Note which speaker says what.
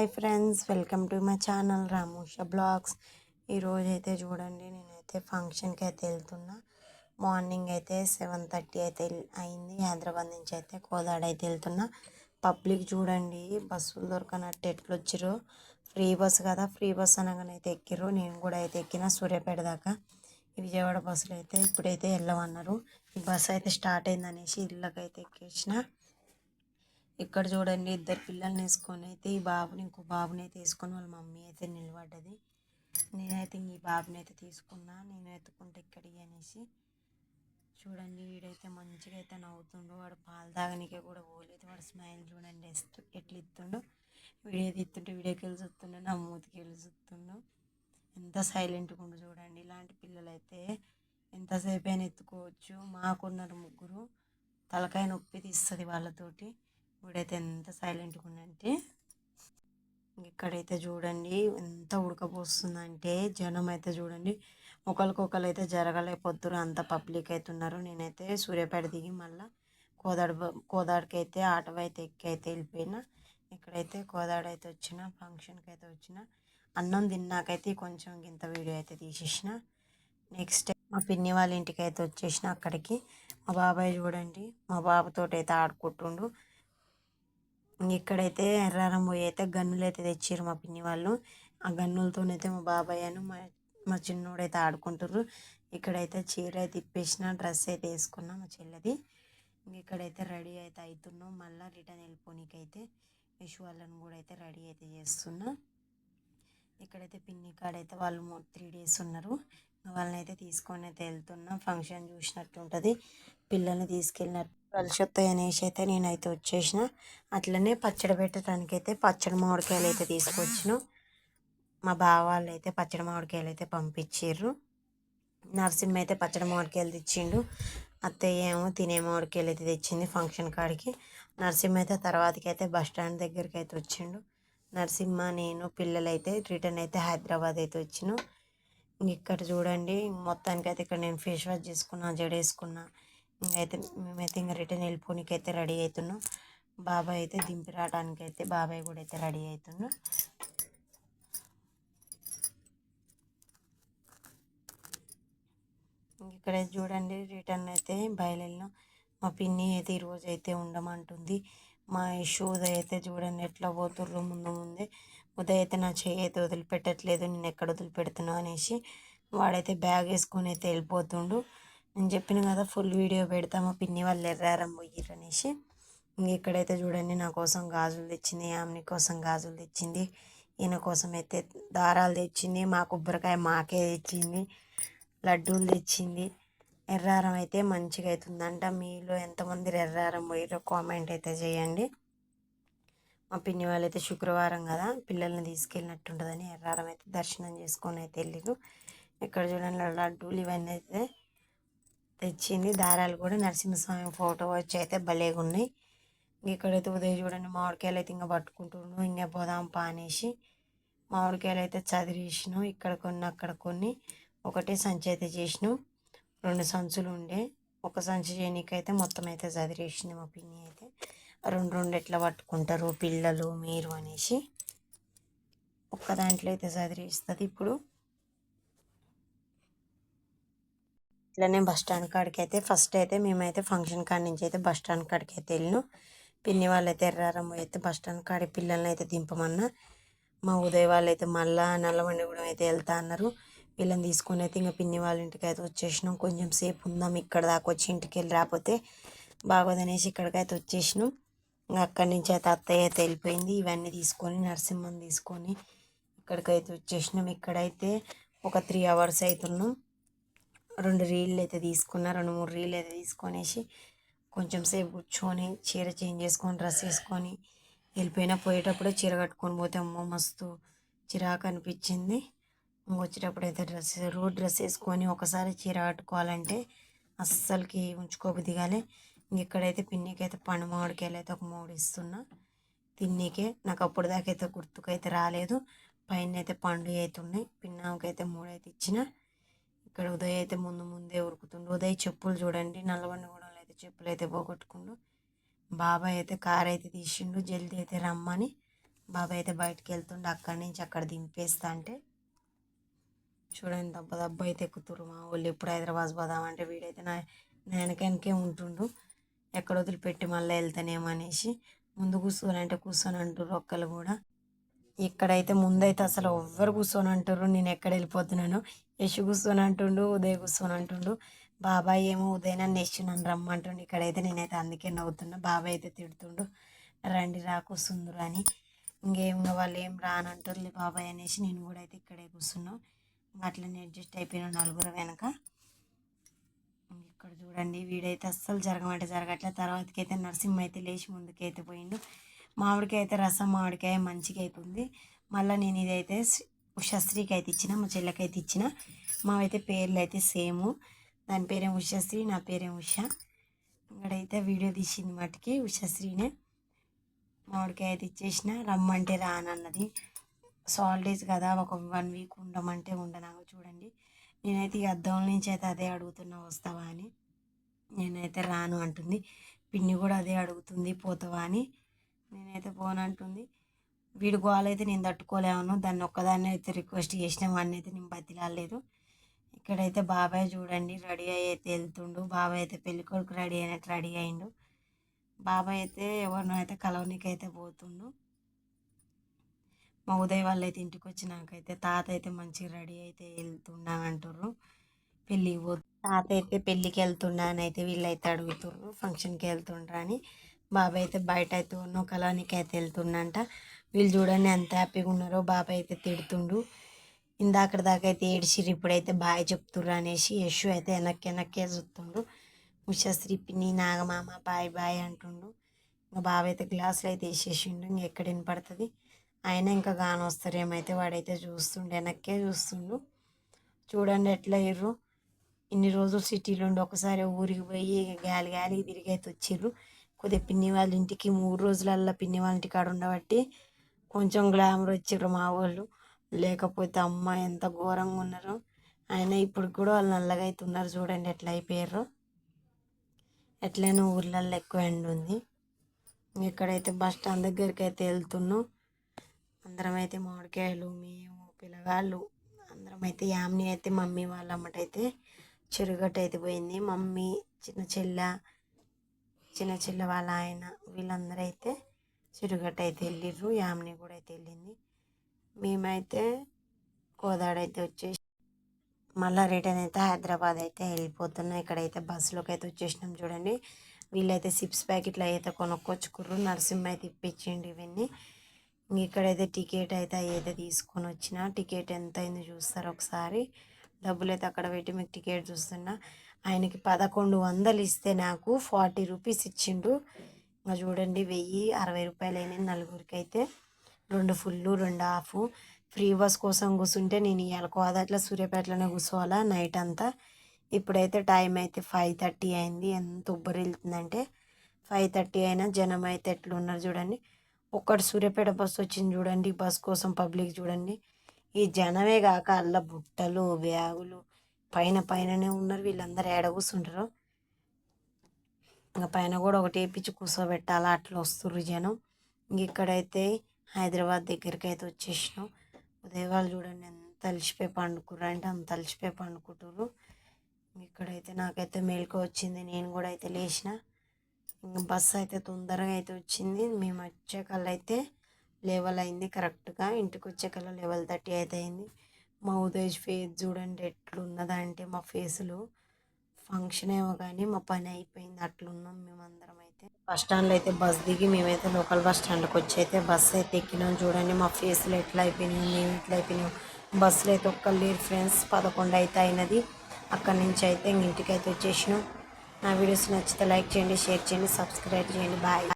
Speaker 1: Hi friends welcome to my channel Ramusha vlogs. ఈరోజు అయితే చూడండి నేనైతే ఫంక్షన్కి అయితే వెళ్తున్నా. మార్నింగ్ అయితే సెవెన్ థర్టీ అయితే అయింది. హైదరాబాద్ నుంచి అయితే కోదాడ అయితే వెళ్తున్నా. పబ్లిక్ చూడండి బస్సులు దొరకనట్టు ఎట్లు వచ్చారు ఫ్రీ బస్ కదా ఫ్రీ బస్ అనగానైతే ఎక్కిరు ఎక్కిర్రు. నేను కూడా అయితే ఎక్కిన సూర్యాపేట దాకా. విజయవాడ బస్సులు అయితే ఇప్పుడైతే వెళ్ళమన్నారు ఈ బస్సు అయితే స్టార్ట్ అయిందనేసి ఇళ్ళకైతే ఎక్కేసిన. ఇక్కడ చూడండి ఇద్దరు పిల్లల్ని వేసుకొని అయితే ఈ బాబుని ఇంకో బాబుని అయితే వేసుకొని వాళ్ళ మమ్మీ అయితే నిలబడ్డది. నేనైతే ఈ బాబుని అయితే తీసుకున్నా. నేను ఎత్తుకుంటే ఇక్కడికి అనేసి చూడండి వీడైతే మంచిగా అయితే నవ్వుతుండు. వాడు పాలు తాగనికే కూడా పోలేదు. వాడు స్మైల్ చూడండి ఎస్తు ఎట్లా ఇస్తుండు వీడేది ఇస్తుంటే వీడియోకి వెళ్ళి చూస్తుండే నా మూతికి వెళ్ళి చూస్తుండు. ఎంత సైలెంట్గా ఉండు చూడండి. ఇలాంటి పిల్లలు అయితే ఎంతసేపు అయినా ఎత్తుకోవచ్చు. మాకున్నారు ముగ్గురు. తలకాయ నొప్పి తీస్తుంది వాళ్ళతోటి. ఇప్పుడైతే ఎంత సైలెంట్గా ఉందంటే ఇక్కడైతే చూడండి ఎంత ఉడకపోస్తుందంటే జనం అయితే చూడండి. ఒకరికొకరు అయితే జరగలేకపోతున్నారు అంత పబ్లిక్ అయితే ఉన్నారు నేనైతే సూర్యాపేట దిగి మళ్ళీ కోదాడ కోదాడికి అయితే ఆటో అయితే ఎక్కి అయితే వెళ్ళిపోయినా. ఇక్కడైతే కోదాడ అయితే వచ్చిన ఫంక్షన్కి అయితే వచ్చిన అన్నం తిన్నాకైతే కొంచెం ఇంత వీడియో అయితే తీసేసిన. నెక్స్ట్ మా పిన్ని వాళ్ళ ఇంటికి అయితే వచ్చేసిన అక్కడికి. మా బాబాయ్ చూడండి మా బాబుతో అయితే ఆడుకుంటుండు. ఇక్కడైతే ఎర్రారం పోయి అయితే గన్నులు అయితే తెచ్చారు మా పిన్ని వాళ్ళు. ఆ గన్నులతోనైతే మా బాబాయ్ అని మా మా చిన్నోడైతే ఆడుకుంటారు ఇక్కడైతే చీర అయితే ఇప్పేసిన డ్రెస్ అయితే వేసుకున్నా మా చెల్లెది. ఇక్కడైతే రెడీ అయితే అవుతున్నాం మళ్ళీ రిటర్న్ వెళ్ళిపోనీకైతే విషు వాళ్ళని కూడా అయితే రెడీ అయితే చేస్తున్నా. ఇక్కడైతే పిన్ని కాడైతే వాళ్ళు త్రీ డేస్ ఉన్నారు. వాళ్ళని అయితే తీసుకొని అయితే వెళ్తున్నా. ఫంక్షన్ చూసినట్టు ఉంటుంది పిల్లల్ని తీసుకెళ్ళినట్టు కలిసొత్తాయి అనేసి అయితే నేనైతే వచ్చేసిన. అట్లనే పచ్చడి పెట్టడానికి అయితే పచ్చడి మామిడికాయలు అయితే తీసుకొచ్చిన. మా బావ వాళ్ళు అయితే పచ్చడి మామిడికాయలు అయితే పంపించారు నరసింహ అయితే పచ్చడి మామిడికాయలు తెచ్చిండు. అత్తయ్య ఏమో తినే మామిడికాయలు అయితే తెచ్చింది ఫంక్షన్ కాడికి. నరసింహ అయితే తర్వాతకి అయితే బస్ స్టాండ్ దగ్గరికి అయితే వచ్చిండు. నరసింహ నేను పిల్లలైతే రిటర్న్ అయితే హైదరాబాద్ అయితే వచ్చిన. ఇక్కడ చూడండి మొత్తానికి అయితే ఇక్కడ నేను ఫేస్ వాష్ చేసుకున్నా జడేసుకున్నా ఇంకైతే మేమైతే ఇంకా రిటర్న్ వెళ్ళిపోనికి అయితే రెడీ అవుతున్నాం బాబాయ్ అయితే దింపి రావడానికి అయితే బాబాయ్ కూడా అయితే రెడీ అవుతున్నా ఇక్కడ చూడండి రిటర్న్ అయితే బయలుదేరినాం. మా పిన్ని అయితే ఈరోజు అయితే ఉండమంటుంది. మా ఉదయ్ అయితే చూడండి ఎట్లా పోతుర్రు ముందు ముందే. ఉదయ్ అయితే నా చేయి అయితే వదిలిపెట్టట్లేదు నేను ఎక్కడ వదిలిపెడుతున్నా అనేసి వాడైతే బ్యాగ్ వేసుకొని అయితే వెళ్ళిపోతుండు. నేను చెప్పిన కదా ఫుల్ వీడియో పెడతామో పిన్ని వాళ్ళు ఎర్రారం పోయిర్రు అనేసి. ఇక్కడైతే చూడండి నా కోసం గాజులు తెచ్చింది ఆమె కోసం గాజులు తెచ్చింది ఈయన కోసం అయితే దారాలు తెచ్చింది మా కొబ్బరికాయ మాకే తెచ్చింది లడ్డూలు తెచ్చింది. ఎర్రారం అయితే మంచిగా అవుతుందంట మీలో ఎంతమంది ఎర్రారం పోయిరో కామెంట్ అయితే చేయండి. మా పిన్ని వాళ్ళైతే శుక్రవారం కదా పిల్లల్ని తీసుకెళ్ళినట్టుంటుందని ఎర్రారం అయితే దర్శనం చేసుకొని అయితే వెళ్ళిరు ఇక్కడ చూడండి లడ్డూలు ఇవన్నీ అయితే తెచ్చింది. దారాలు కూడా నరసింహస్వామి ఫోటో వచ్చి అయితే భలేగా ఉన్నాయి. ఇక్కడైతే ఉదయం చూడండి మామిడికాయలు అయితే ఇంకా పట్టుకుంటున్నాం ఇంకా పోదాం పానేసి మామిడికాయలు అయితే చదివేసినాం. ఇక్కడ కొన్ని అక్కడ కొన్ని. ఒకటే సంచి అయితే చేసినాం. రెండు సంచులు ఉండే. ఒక సంచి చేయనీకైతే మొత్తం అయితే చదివేసింది మా పిన్ని అయితే. రెండు రెండు ఎట్లా పట్టుకుంటారు పిల్లలు మీరు అనేసి? ఒక్క దాంట్లో అయితే చదివిస్తుంది ఇప్పుడు. ఇట్లానే బస్ స్టాండ్ కాడికి అయితే ఫస్ట్ అయితే మేమైతే ఫంక్షన్ కాడి నుంచి అయితే బస్ స్టాండ్ కాడికి అయితే వెళ్ళినాం. పిన్ని వాళ్ళు అయితే ఎర్రారమ్మ అయితే బస్ స్టాండ్ కాడి పిల్లల్ని అయితే దింపమన్నా. మా ఉదయ వాళ్ళు అయితే మళ్ళా నల్లమండిగూడెం అయితే వెళ్తా అన్నారు. వీళ్ళని తీసుకొని అయితే ఇంకా పిన్ని వాళ్ళ ఇంటికి అయితే వచ్చేసినాం. కొంచెం సేపు ఉందాం ఇక్కడ దాకా వచ్చి ఇంటికి వెళ్ళి రాకపోతే బాగోదనేసి ఇక్కడికైతే వచ్చేసినాం. ఇంకా అక్కడి నుంచి అయితే అత్తయ్య అయితే వెళ్ళిపోయింది. ఇవన్నీ తీసుకొని నరసింహం తీసుకొని ఇక్కడికైతే వచ్చేసినాం. ఇక్కడైతే ఒక త్రీ అవర్స్ అవుతున్నాం రెండు రీళ్ళు అయితే తీసుకున్నా రెండు మూడు రీళ్ళు అయితే తీసుకొనేసి కొంచెం సేపు కూర్చొని చీర చేంజ్ చేసుకొని డ్రెస్ వేసుకొని వెళ్ళిపోయినా. పోయేటప్పుడే చీర కట్టుకొని పోతే అమ్మ మస్తు చిరాకు అనిపించింది. వచ్చేటప్పుడు అయితే డ్రెస్ రోడ్ డ్రెస్ వేసుకొని ఒకసారి చీర కట్టుకోవాలంటే అస్సలకి ఉంచుకోబుద్ది దిగాలి ఇక్కడైతే పిన్నికి అయితే పండు మామిడికాయలు అయితే ఒక మూడు ఇస్తున్నా. తిన్నీకే నాకు అప్పుడు దాకా అయితే గుర్తుకైతే రాలేదు. పైన అయితే పండు అయితే ఉన్నాయి. పిన్నాకైతే మూడు అయితే ఇచ్చిన. ఇక్కడ ఉదయ్ అయితే ముందు ముందే ఉరుకుతుండు. ఉదయ్ చెప్పులు చూడండి. నల్లబండి కూడా అయితే చెప్పులు అయితే పోగొట్టుకుండు. బాబాయ్ అయితే కార్ అయితే తీసిండు. జల్దీ అయితే రమ్మని. బాబాయ్ అయితే బయటకు వెళ్తుండు అక్కడి నుంచి అక్కడ దింపేస్తా అంటే. చూడండి దెబ్బ దెబ్బ అయితే ఎక్కుతురు మా వాళ్ళు ఎప్పుడు హైదరాబాద్ పోదామంటే వీడైతే నా వెనకనికే ఉంటుండు. ఎక్కడ వదిలిపెట్టి మళ్ళీ వెళ్తానేమో అనేసి ముందు కూర్చొని అంటే కూర్చొని అంటారు ఒక్కరు కూడా. ఇక్కడైతే ముందైతే అసలు ఎవ్వరు కూర్చొని అంటారు నేను ఎక్కడ వెళ్ళిపోతున్నాను. యశు కూర్చొని అంటుండు ఉదయ్ కూర్చొని అంటుండు. బాబాయ్ ఏమో ఉదయ్ నన్ను యశు నన్ను రమ్మంటుండు. ఇక్కడైతే నేనైతే అందుకే నవ్వుతున్నా. బాబాయ్ అయితే తిడుతుండు రండి రా కూర్చుందురు అని. ఇంకేం వాళ్ళు ఏం రానంటారు బాబాయ్ అనేసి నేను కూడా అయితే ఇక్కడే కూర్చున్నాను అట్లనే అడ్జస్ట్ అయిపోయిన నలుగురు వెనక. చూడండి. వీడైతే అస్సలు జరగమంటే జరగట్లే. తర్వాతకి అయితే నరసింహ అయితే లేచి ముందుకైతే పోయిండు. మామిడికాయ అయితే రసం మామిడికాయ మంచిగా అవుతుంది మళ్ళీ నేను ఇదైతే ఉషశ్రీకి అయితే ఇచ్చిన మా చెల్లెకి అయితే ఇచ్చిన. మావైతే పేర్లు అయితే సేము. దాని పేరేం ఉషశ్రీ నా పేరేం ఉష. ఇక్కడైతే వీడియో తీసింది మటుకి ఉషశ్రీనే మామిడికాయ అయితే ఇచ్చేసిన రమ్మంటే రానన్నది. సాలిడేస్ కదా ఒక వన్ వీక్ ఉండమంటే ఉండనాకు చూడండి. నేనైతే ఈ అద్దం నుంచి అయితే అదే అడుగుతున్నా వస్తావా అని. నేనైతే రాను అంటుంది. పిన్ని కూడా అదే అడుగుతుంది పోతావా అని. నేనైతే పోనంటుంది వీడి గోలైతే నేను తట్టుకోలేమను దాన్ని ఒక్కదాన్ని అయితే రిక్వెస్ట్ చేసిన వాడిని అయితే నేను బతిలాలేదు ఇక్కడైతే బాబాయ్ చూడండి రెడీ అయితే వెళ్తుండు. బాబాయ్ అయితే పెళ్ళి కొడుకు రెడీ అయినట్టు రెడీ అయిండు. బాబాయ్ అయితే ఎవరినో అయితే కలవనికి అయితే పోతుండు. మా ఉదయ్ వాళ్ళు అయితే ఇంటికి వచ్చినాకైతే తాత అయితే మంచిగా రెడీ అయితే వెళ్తున్నాను అంటారు పెళ్ళి పో తాత అయితే పెళ్ళికి వెళ్తున్నా అని అయితే వీళ్ళైతే అడుగుతున్నారు ఫంక్షన్కి వెళ్తుండ్రా అని. బాబాయ్ అయితే బయట అయితే ఉన్న కళానికి అయితే వెళ్తుండంట వీళ్ళు చూడండి ఎంత హ్యాపీగా ఉన్నారో బాబాయ్ అయితే తిడుతుండు. ఇందాక దాకా అయితే ఏడిసిరు ఇప్పుడైతే బాయ్ చెప్తుర్రు అనేసి యశు అయితే వెనక్కి వెనక్కే చూస్తుండు. ముషశ్రీ పిన్ని నాగమామ బాయ్ బాయ్ అంటుండు. ఇంకా బాబాయ్ అయితే గ్లాసులు అయితే వేసేసిండు ఇంకెక్కడ వినపడుతుంది? ఆయన ఇంకా గానొస్తారు ఏమైతే వాడైతే చూస్తుండు వెనక్కే చూస్తుండు. చూడండి ఎట్లా ఇర్రు. ఇన్ని రోజులు సిటీలో ఉండి ఒకసారి ఊరికి పోయి గాలి గాలి తిరిగి అయితే వచ్చిర్రు. కొద్దిగా పిన్ని వాళ్ళ ఇంటికి మూడు రోజులల్లో పిన్ని వాళ్ళ ఇంటికి కాడ ఉండబట్టి కొంచెం గ్లామర్ వచ్చిర్రు మా వాళ్ళు. లేకపోతే అమ్మ ఎంత ఘోరంగా ఉన్నారో. అయినా ఇప్పుడు కూడా వాళ్ళు నల్లగా అయితే ఉన్నారు చూడండి ఎట్లా అయిపోయారు. ఎట్లయినా ఊర్లలో ఎక్కువ ఎండ ఉంది. ఇక్కడైతే బస్ స్టాండ్ దగ్గరికి అయితే వెళ్తున్నాం. అందరం అయితే మామిడికాయలు మేము పిల్లగాళ్ళు అందరం అయితే యామ్ని అయితే మమ్మీ వాళ్ళ అమ్మటైతే చెరుగట్టు అయితే పోయింది. మమ్మీ చిన్న చెల్ల చిన్న చెల్ల వాళ్ళ ఆయన వీళ్ళందరూ అయితే చిరుగట్ట అయితే వెళ్ళిర్రు. యామిని కూడా అయితే వెళ్ళింది. మేమైతే కోదాడైతే వచ్చేసి మళ్ళీ రిటర్న్ అయితే హైదరాబాద్ అయితే వెళ్ళిపోతున్నాం. ఇక్కడైతే బస్సులోకి అయితే వచ్చేసినాం చూడండి. వీళ్ళైతే సిప్స్ ప్యాకెట్లు అయితే కొనుక్కొచ్చుకుర్రు. నరసింహ అయితే ఇప్పించండి ఇవన్నీ. ఇక్కడైతే టికెట్ అయితే అయితే తీసుకొని వచ్చిన. టికెట్ ఎంత అయిందో చూస్తారు ఒకసారి. డబ్బులైతే అక్కడ పెట్టి మీకు టికెట్ చూస్తున్నా. ఆయనకి పదకొండు వందలు ఇస్తే నాకు ఫార్టీ రూపీస్ ఇచ్చిండు. ఇంకా చూడండి వెయ్యి అరవై రూపాయలు అయినాయి నలుగురికి అయితే రెండు ఫుల్ రెండు హాఫ్. ఫ్రీ బస్ కోసం కూర్చుంటే నేను ఇవాళ కోదాట్ల సూర్యాపేటలోనే కూర్చోవాలా నైట్ అంతా. ఇప్పుడైతే టైం అయితే ఫైవ్ థర్టీ అయింది. ఎంత ఉబ్బరిల్తుందంటే ఫైవ్ థర్టీ అయినా జనం అయితే ఎట్లున్నారు చూడండి. ఒక్కటి సూర్యాపేట బస్సు వచ్చింది చూడండి బస్ కోసం పబ్లిక్ చూడండి. ఈ జనమే కాక అల్ల బుట్టలు బ్యాగులు పైన పైననే ఉన్నారు. వీళ్ళందరూ ఏడ కూర్చుంటారు ఇంకా పైన కూడా ఒకటి వేపించి కూర్చోబెట్టాలి అట్లా వస్తుర్రు జనం. ఇంక ఇక్కడైతే హైదరాబాద్ దగ్గరికి అయితే వచ్చేసినాం. ఉదయవాళ్ళు చూడండి ఎంత అలిసిపోయి పండుకుర్రు అంటే అంత అలిసిపోయి పండుకుంటారు ఇక్కడైతే నాకైతే మేలుకు వచ్చింది. నేను కూడా అయితే లేచిన. ఇంకా బస్సు అయితే తొందరగా అయితే వచ్చింది. మేము వచ్చే కళ్ళైతే అయితే లెవెల్ అయింది కరెక్ట్గా. ఇంటికి వచ్చే కల్లా లెవెల్ థర్టీ అయితే అయింది మా ఉదయ్ ఫేస్ చూడండి ఎట్లున్నదంటే మా ఫేస్లో ఫంక్షన్ ఏమో కానీ మా పని అయిపోయింది. అట్లున్నాం మేమందరం అయితే బస్ స్టాండ్లో అయితే బస్ దిగి మేమైతే లోకల్ బస్ స్టాండ్కి వచ్చి అయితే బస్సు అయితే ఎక్కినాం చూడండి. మా ఫేస్లో ఎట్లా అయిపోయినాయి మేము ఎట్లా అయిపోయినాం బస్సులో అయితే ఒక్క లేరు ఫ్రెండ్స్. పదకొండు అయితే అయినది. అక్కడి నుంచి అయితే ఇంటికి అయితే వచ్చేసినాం. నా వీడియోస్ నచ్చితే లైక్ చేయండి షేర్ చేయండి సబ్స్క్రైబ్ చేయండి. బాయ్.